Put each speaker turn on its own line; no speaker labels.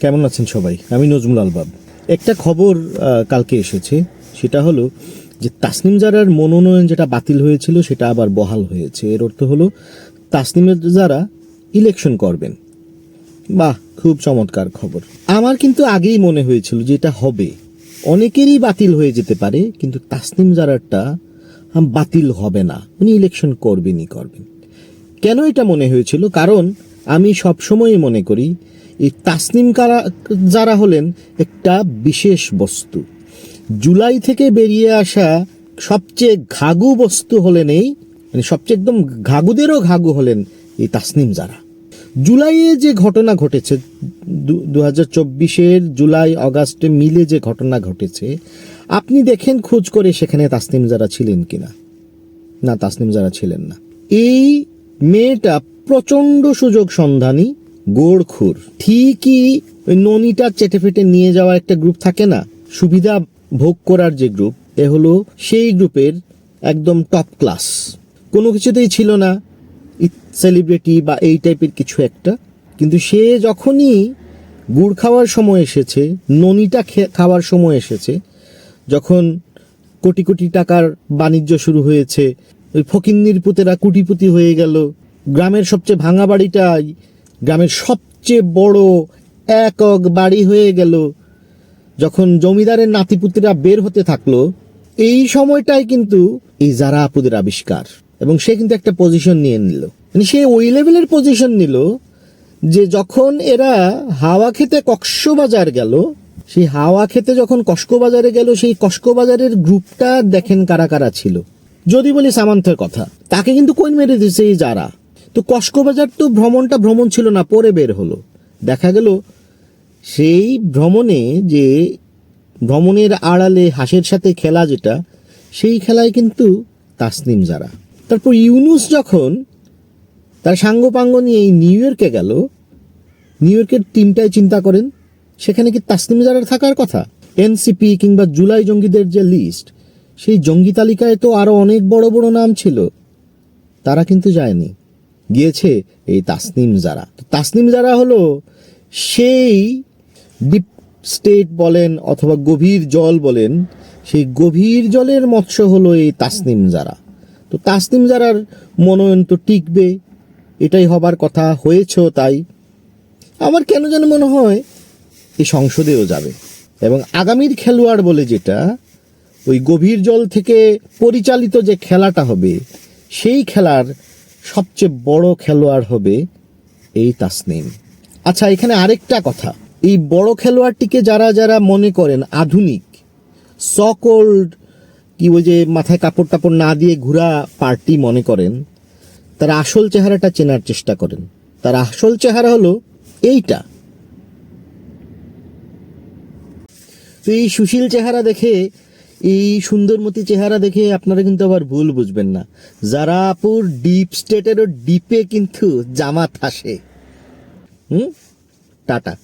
কেমন আছেন সবাই? আমি নজমুল আলবাব। একটা খবর কালকে এসেছে। সেটা হলো যে তাসনিম জারার মনোনয়ন যেটা বাতিল হয়েছিল, সেটা আবার বহাল হয়েছে। এর অর্থ হলো তাসনিমের যারা ইলেকশন করবেন। বাহ, খুব চমৎকার খবর। আমার কিন্তু আগেই মনে হয়েছিল যে এটা হবে। অনেকেরই বাতিল হয়ে যেতে পারে, কিন্তু তাসনিম জারারটা বাতিল হবে না। উনি ইলেকশন করবেনই করবেন। কেন এটা মনে হয়েছিল? কারণ আমি সবসময় মনে করি এই তাসনিম কারা, যারা হলেন একটা বিশেষ বস্তু। জুলাই থেকে বেরিয়ে আসা সবচেয়ে ঘাগু বস্তু হলেন এই মানে সবচেয়ে একদম ঘাগুদেরও ঘাগু হলেন এই তাসনিম যারা। জুলাইয়ে যে ঘটনা ঘটেছে, দু হাজার চব্বিশের জুলাই, অগাস্টে মিলে যে ঘটনা ঘটেছে, আপনি দেখেন খোঁজ করে সেখানে তাসনিম যারা ছিলেন কিনা। না, তাসনিম যারা ছিলেন না। এই মেয়েটা প্রচণ্ড সুযোগ সন্ধানী গোড়খুর। ঠিকই ননিটা চেটে ফেটে নিয়ে যাওয়া একটা গ্রুপ থাকে না? সুবিধা ভোগ করার যে গ্রুপ এ হলো সেই গ্রুপের একদম টপ ক্লাস কোনো কিছুতেই ছিল না। সেলিব্রিটি বা এই টাইপের কিছু একটা। কিন্তু সে যখনই গুড় খাওয়ার সময় এসেছে, ননিটা খাওয়ার সময় এসেছে, যখন কোটি কোটি টাকার বাণিজ্য শুরু হয়েছে, ওই ফকিন্নির পুতেরা কুটিপুতি হয়ে গেল, গ্রামের সবচেয়ে ভাঙা বাড়িটাই গ্রামের সবচেয়ে বড় একক বাড়ি হয়ে গেল। যখন জমিদারের নাতিপুতিরা বের হতে থাকল, এই সময়টাই কিন্তু এই যারা আপুদের আবিষ্কার এবং সে কিন্তু একটা পজিশন নিয়ে নিল। মানে সে ওই লেভেলের পজিশন নিল যে যখন এরা হাওয়া খেতে কক্সবাজার গেল, সেই হাওয়া খেতে যখন কসকবাজারে গেল, সেই কসকবাজারের গ্রুপটা দেখেন কারা কারা ছিল। যদি বলি সামান্থের কথা, তাকে কিন্তু কোন মেরে দিছে এই যারা তো কসকবাজার তো ভ্রমণটা ভ্রমণ ছিল না, পরে বের হলো। দেখা গেল সেই ভ্রমণে যে ভ্রমণের আড়ালে হাঁসের সাথে খেলা যেটা, সেই খেলায় কিন্তু তাসনিম যারা তারপর ইউনুস যখন তার সাঙ্গপাঙ্গ নিয়ে নিউ ইয়র্কে গেল, নিউ ইয়র্কের টিমটাই চিন্তা করেন, সেখানে কি তাসনিম জারার থাকার কথা? এনসিপি কিংবা জুলাই জঙ্গিদের যে লিস্ট, সেই জঙ্গি তালিকায় তো আরও অনেক বড় বড় নাম ছিল। তারা কিন্তু যায়নি। গিয়েছে এই তাসনিম তো তাসনিম যারা হলো, সেই ডিপ স্টেট বলেন অথবা গভীর জল বলেন, সেই গভীর জলের মৎস্য হলো এই তাসনিম যারা। তো তাসনিম যারার মনোনয়ন তো টিকবে, এটাই হবার কথা, হয়েছেও তাই। আমার কেন যেন মনে হয় এই সংসদেও যাবে। এবং আগামীর খেলোয়াড় বলে যেটা, ওই গভীর জল থেকে পরিচালিত যে খেলাটা হবে, সেই খেলার সবচেয়ে বড় খেলোয়াড় হবে এই তাসনিম। আচ্ছা এখানে আরেকটা কথা। এই বড় খেলোয়াড়টিকে যারা যারা মনে করেন আধুনিক সকোল্ড কি ওই যে মাথায় কাপড় টাপড় না দিয়ে ঘোরা পার্টি মনে করেন, তারা আসল চেহারাটা চেনার চেষ্টা করেন। তার আসল চেহারা হলো এইটা। তো এই সুশীল চেহারা দেখে এই সুন্দরমতি চেহারা দেখে আপনারা কিন্তু আবার ভুল বুঝবেন না। যারা আপুর ডিপ স্টেটেরও ডিপে কিন্তু জামাত আসে। হুম? Ta ta.